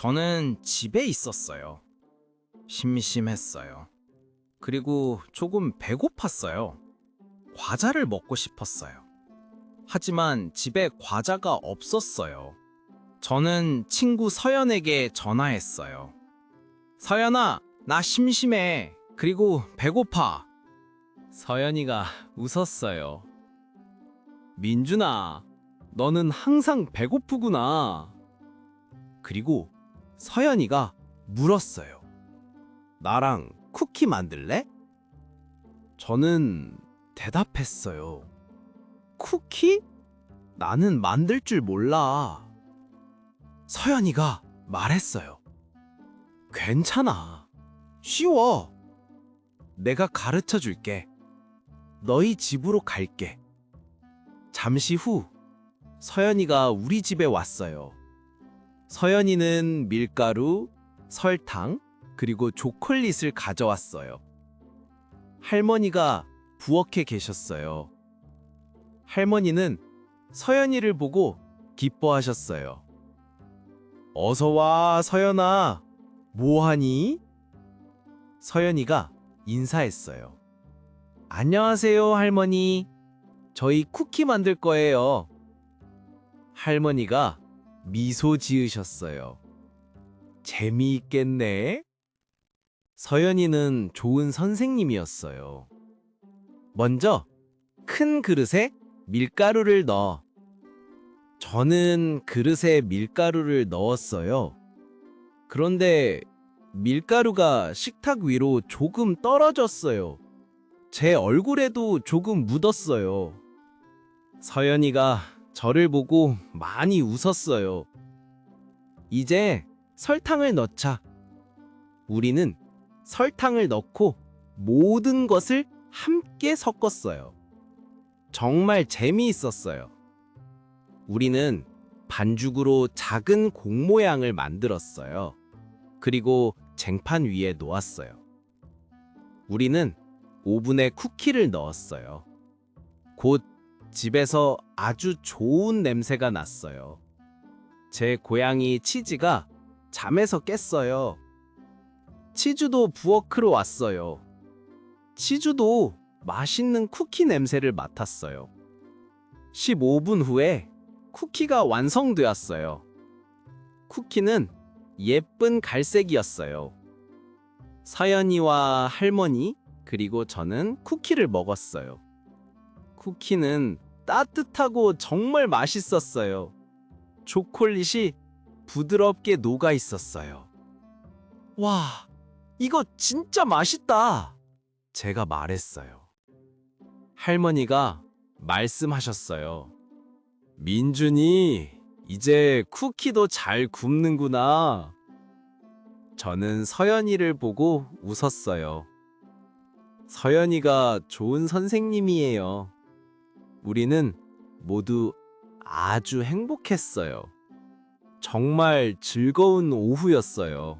저는 집에 있었어요. 심심했어요. 그리고 조금 배고팠어요. 과자를 먹고 싶었어요. 하지만 집에 과자가 없었어요. 저는 친구 서연에게 전화했어요. 서연아, 나 심심해. 그리고 배고파. 서연이가 웃었어요. 민준아, 너는 항상 배고프구나. 그리고 서연이가 물었어요. 나랑 쿠키 만들래? 저는 대답했어요. 쿠키? 나는 만들 줄 몰라. 서연이가 말했어요. 괜찮아. 쉬워. 내가 가르쳐 줄게. 너희 집으로 갈게. 잠시 후 서연이가 우리 집에 왔어요. 서연이는 밀가루, 설탕, 그리고 초콜릿을 가져왔어요. 할머니가 부엌에 계셨어요. 할머니는 서연이를 보고 기뻐하셨어요. 어서 와, 서연아. 뭐하니? 서연이가 인사했어요. 안녕하세요, 할머니. 저희 쿠키 만들 거예요. 할머니가 미소 지으셨어요. 재미있겠네. 서연이는 좋은 선생님이었어요. 먼저 큰 그릇에 밀가루를 넣어. 저는 그릇에 밀가루를 넣었어요. 그런데 밀가루가 식탁 위로 조금 떨어졌어요. 제 얼굴에도 조금 묻었어요. 서연이가 저를 보고 많이 웃었어요. 이제 설탕을 넣자. 우리는 설탕을 넣고 모든 것을 함께 섞었어요. 정말 재미있었어요. 우리는 반죽으로 작은 공 모양을 만들었어요. 그리고 쟁판 위에 놓았어요. 우리는 오븐에 쿠키를 넣었어요. 곧 집에서 아주 좋은 냄새가 났어요. 제 고양이 치즈가 잠에서 깼어요. 치즈도 부엌으로 왔어요. 치즈도 맛있는 쿠키 냄새를 맡았어요. 15분 후에 쿠키가 완성되었어요. 쿠키는 예쁜 갈색이었어요. 서연이와 할머니, 그리고 저는 쿠키를 먹었어요. 쿠키는 따뜻하고 정말 맛있었어요. 초콜릿이 부드럽게 녹아 있었어요. 와, 이거 진짜 맛있다! 제가 말했어요. 할머니가 말씀하셨어요. 민준이 이제 쿠키도 잘 굽는구나. 저는 서연이를 보고 웃었어요. 서연이가 좋은 선생님이에요. 우리는 모두 아주 행복했어요. 정말 즐거운 오후였어요.